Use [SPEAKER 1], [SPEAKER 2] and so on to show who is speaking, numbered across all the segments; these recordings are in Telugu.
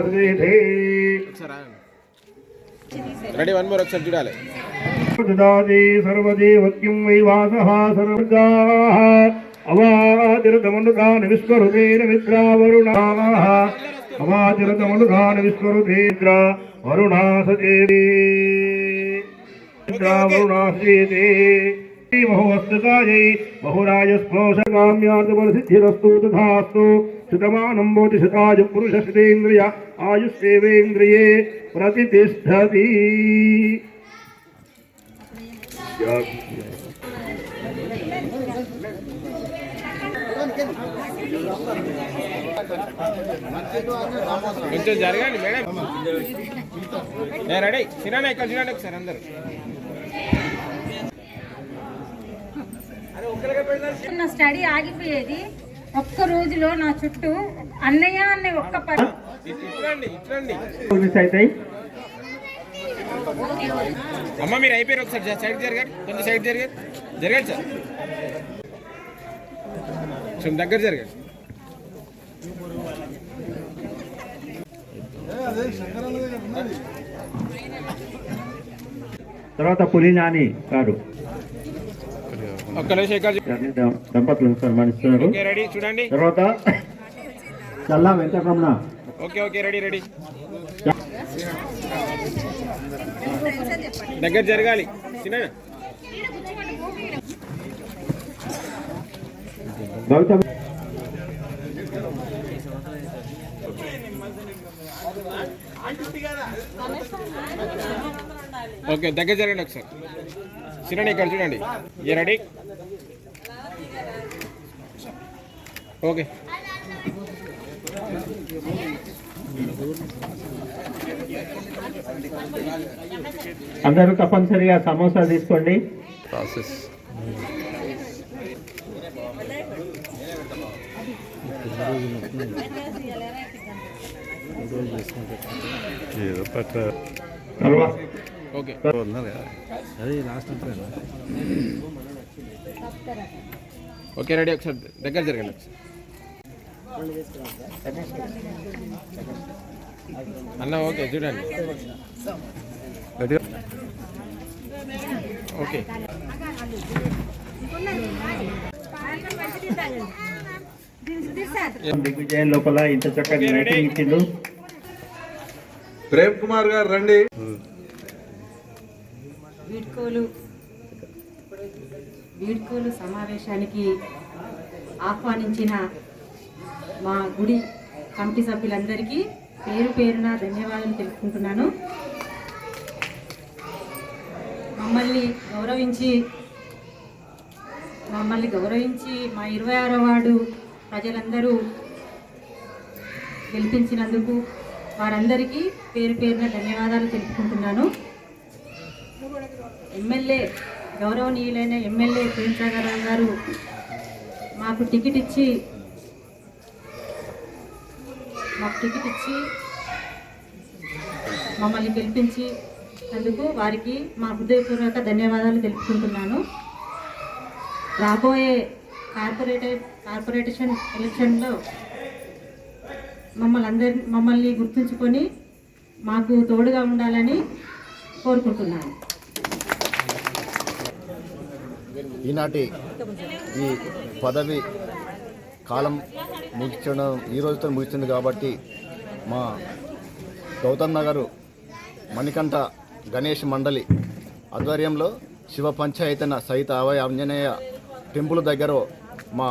[SPEAKER 1] వరుణాశ్రీధే
[SPEAKER 2] రెడీ వన్ మోర్ ఒకసారి చూడాలి.
[SPEAKER 1] దదాతి సర్వదేవత్యం వైవాసః సర్వగాః మిత్రావరుణాః వరుణాసదేవి. మహోస్తకాయై తథాస్తు. శతమానం భవతి శతాజ పురుషశ్రేంద్రియ ఆయుష్ేవేంద్రియే ప్రతిష్టతి
[SPEAKER 2] కొంచెం జరగండి మేడం. నేను రెడీ? సినానా ఇక్కడ చూడండి ఒకసారి అందరు.
[SPEAKER 3] స్టడీ ఆగిపోయేది. ఒక్క రోజులో నా చుట్టూ అన్నయ్య అనే ఒక్క
[SPEAKER 1] అవుతాయి
[SPEAKER 2] అమ్మ మీరు అయిపోయారు ఒకసారి. సైడ్ జరగండి కొంచెం సైడ్ జరగండి జరగండి సార్. కొంచెం దగ్గర జరగండి
[SPEAKER 1] తర్వాత పులి నాని గారు.
[SPEAKER 2] ఒక్క నిమిషం ఇక్కడ చూ-
[SPEAKER 1] గారిని ద- దంపతులను సన్మానిస్తున్నారు
[SPEAKER 2] ఓకే రెడీ చూడండి.
[SPEAKER 1] తర్వాత Challa Venkataramana.
[SPEAKER 2] Okay okay ready ready. దగ్గర జరగాలి.
[SPEAKER 1] గౌతమ్
[SPEAKER 2] ఓకే దగ్గర జరగండి ఒకసారి. చిన్న ఇక్కడ చూడండి. ఏ రెడీ ఓకే
[SPEAKER 1] అందరూ తప్పనిసరిగా సమోసా తీసుకోండి.
[SPEAKER 4] ప్రాసెస్ ఏదో
[SPEAKER 2] ఓకే.
[SPEAKER 4] అది లాస్ట్
[SPEAKER 2] ఓకే రెడీ ఒకసారి దగ్గర జరగండి ఒకసారి. అన్న ఓకే చూడండి. ఓకే.
[SPEAKER 1] దిగ్విజయం లోపల ఇంత చక్కటి లైటింగ్ ఇచ్చిండు.
[SPEAKER 5] ప్రేమ్ కుమార్ గారు రండి.
[SPEAKER 6] వీడ్కోలు వీడ్కోలు సమావేశానికి ఆహ్వానించిన మా గుడి కమిటీ సభ్యులందరికీ పేరు పేరున ధన్యవాదాలు తెలుపుకుంటున్నాను. మమ్మల్ని గౌరవించి మమ్మల్ని గౌరవించి మా ఇరవై ఆరో వార్డు ప్రజలందరూ గెలిపించినందుకు వారందరికీ పేరు పేరున ధన్యవాదాలు తెలుపుకుంటున్నాను. ఎమ్మెల్యే గౌరవనీయులైన ఎమ్మెల్యే ప్రేమసాగరరావు గారు మాకు టికెట్ ఇచ్చి మాకు టికెట్ ఇచ్చి మమ్మల్ని గెలిపించి అందుకు వారికి మా హృదయపూర్వక ధన్యవాదాలు తెలుపుకుంటున్నాను. రాబోయే కార్పొరేటెడ్ కార్పొరేషన్ ఎలక్షన్లో మమ్మల్ని అందరి మమ్మల్ని గుర్తుంచుకొని మాకు తోడుగా ఉండాలని కోరుకుంటున్నాను.
[SPEAKER 7] ఈనాటి ఈ పదవి కాలం ముగించడం ఈ రోజుతో ముగిస్తుంది కాబట్టి మా గౌతమ్ నగరు మణికంఠ గణేష్ మండలి ఆధ్వర్యంలో శివ పంచాయతన సహిత అవయ ఆంజనేయ టెంపుల్ దగ్గర మా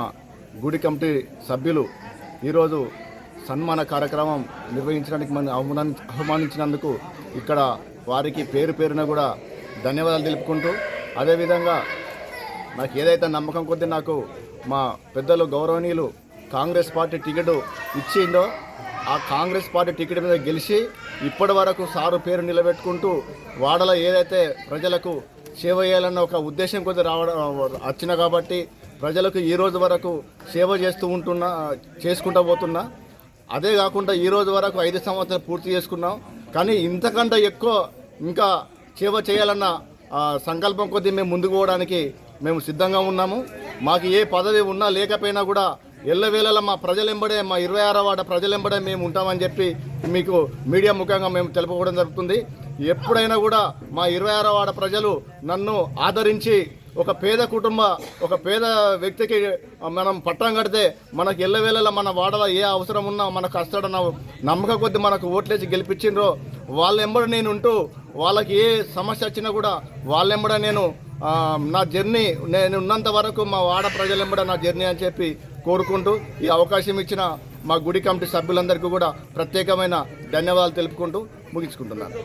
[SPEAKER 7] గుడి కమిటీ సభ్యులు ఈరోజు సన్మాన కార్యక్రమం నిర్వహించడానికి మనం ఆహ్వాని ఆహ్వానించినందుకు ఇక్కడ వారికి పేరు పేరున కూడా ధన్యవాదాలు తెలుపుకుంటూ అదేవిధంగా నాకు ఏదైతే నమ్మకం కొద్దీ నాకు మా పెద్దలు గౌరవనీయులు కాంగ్రెస్ పార్టీ టికెట్ ఇచ్చిందో ఆ కాంగ్రెస్ పార్టీ టికెట్ మీద గెలిచి ఇప్పటి వరకు సారు పేరు నిలబెట్టుకుంటూ వాడలో ఏదైతే ప్రజలకు సేవ చేయాలన్న ఒక ఉద్దేశం కొద్ది రావడం వచ్చిన కాబట్టి ప్రజలకు ఈ రోజు వరకు సేవ చేస్తూ ఉంటున్నా చేసుకుంటూ పోతున్నా. అదే కాకుండా ఈ రోజు వరకు ఐదు సంవత్సరాలు పూర్తి చేసుకున్నాం. కానీ ఇంతకంటే ఎక్కువ ఇంకా సేవ చేయాలన్న సంకల్పం కొద్దీ మేము ముందుకు పోవడానికి మేము సిద్ధంగా ఉన్నాము. మాకు ఏ పదవి ఉన్నా లేకపోయినా కూడా ఎల్లవేళలా మా ప్రజలెంబడే మా ఇరవై ఆరో వాడ ప్రజలెంబడే మేము ఉంటామని చెప్పి మీకు మీడియా ముఖంగా మేము తెలుపుకోవడం జరుగుతుంది. ఎప్పుడైనా కూడా మా ఇరవై ఆరో వాడ ప్రజలు నన్ను ఆదరించి ఒక పేద కుటుంబ ఒక పేద వ్యక్తికి మనం పట్టం కడితే మనకు ఎల్లవేళలా మన వాడలో ఏ అవసరం ఉన్నా మనకు వస్తాడన్న నమ్మక కొద్ది మనకు ఓట్లేసి గెలిపించిండ్రో వాళ్ళెంబడ నేను ఉంటూ వాళ్ళకి ఏ సమస్య వచ్చినా కూడా వాళ్ళెంబడ నేను నా జర్నీ నేను ఉన్నంత వరకు మా వాడ ప్రజలెంబడ నా జర్నీ అని చెప్పి కోరుకుంటూ ఈ అవకాశం ఇచ్చిన మా గుడి కమిటీ సభ్యులందరికీ కూడా ప్రత్యేకమైన ధన్యవాదాలు తెలుపుకుంటూ ముగించుకుంటున్నాను.